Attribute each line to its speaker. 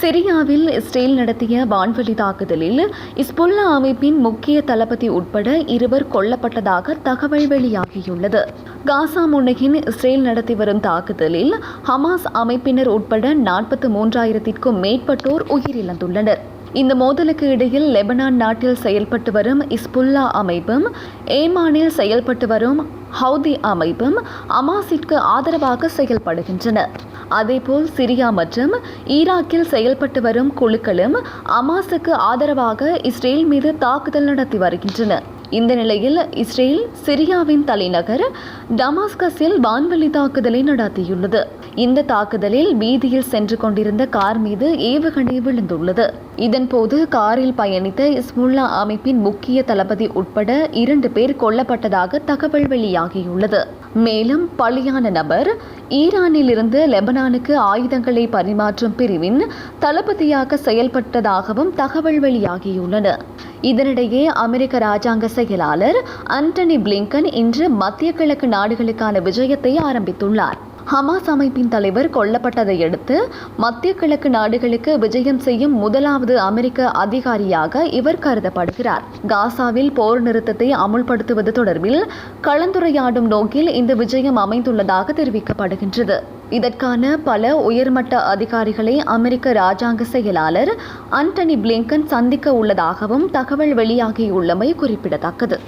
Speaker 1: சிரியாவில் இஸ்ரேல் நடத்திய வான்வழி தாக்குதலில் இஸ்புல்லா அமைப்பின் முக்கிய தளபதி உட்பட இருவர் கொல்லப்பட்டதாக தகவல் வெளியாகியுள்ளது. காசா முனையின் இஸ்ரேல் நடத்தி வரும் தாக்குதலில் ஹமாஸ் அமைப்பினர் உட்பட நாற்பத்தி மூன்றாயிரத்திற்கும் மேற்பட்டோர் உயிரிழந்துள்ளனர். இந்த மோதலுக்கு இடையில் லெபனான் நாட்டில் செயல்பட்டு வரும் இஸ்புல்லா அமைப்பும் ஏமானில் செயல்பட்டு வரும் ஹவுதி அமைப்பும் அமாசிற்கு ஆதரவாக செயல்படுகின்றன. அதேபோல் சிரியா மற்றும் ஈராக்கில் செயல்பட்டு வரும் குழுக்களும் அமாஸுக்கு ஆதரவாக இஸ்ரேல் மீது தாக்குதல் நடத்தி வருகின்றன. இந்த நிலையில் இஸ்ரேல் சிரியாவின் தலைநகர் டமாஸ்கஸில் வான்வழி தாக்குதலை நடத்தியுள்ளது. இந்த தாக்குதலில் வீதியில் சென்று கொண்டிருந்த கார் மீது ஏவுகணை விழுந்துள்ளது. இதன்போது காரில் பயணித்த இஸ்முல்லா அமைப்பின் முக்கிய தளபதி உட்பட இரண்டு பேர் கொல்லப்பட்டதாக தகவல் வெளியாகியுள்ளது. மேலும் பலியான நபர் ஈரானில் இருந்து லெபனானுக்கு ஆயுதங்களை பரிமாற்றும் பிரிவின் தளபதியாக செயல்பட்டதாகவும் தகவல் வெளியாகியுள்ளன. இதனிடையே அமெரிக்க ராஜாங்க செயலாளர் அண்டனி பிளிங்கன் இன்று மத்திய கிழக்கு நாடுகளுக்கான விஜயத்தை ஆரம்பித்துள்ளார். ஹமாஸ் அமைப்பின் தலைவர் கொல்லப்பட்டதை அடுத்து மத்திய கிழக்கு நாடுகளுக்கு விஜயம் செய்யும் முதலாவது அமெரிக்க அதிகாரியாக இவர் கருதப்படுகிறார். காசாவில் போர் நிறுத்தத்தை அமுல்படுத்துவது தொடர்பில் கலந்துரையாடும் நோக்கில் இந்த விஜயம் அமைந்துள்ளதாக தெரிவிக்கப்படுகின்றது. இதற்கான பல உயர்மட்ட அதிகாரிகளை அமெரிக்க ராஜாங்க செயலாளர் அண்டனி பிளிங்கன் சந்திக்க உள்ளதாகவும் தகவல் வெளியாகியுள்ளமை குறிப்பிடத்தக்கது.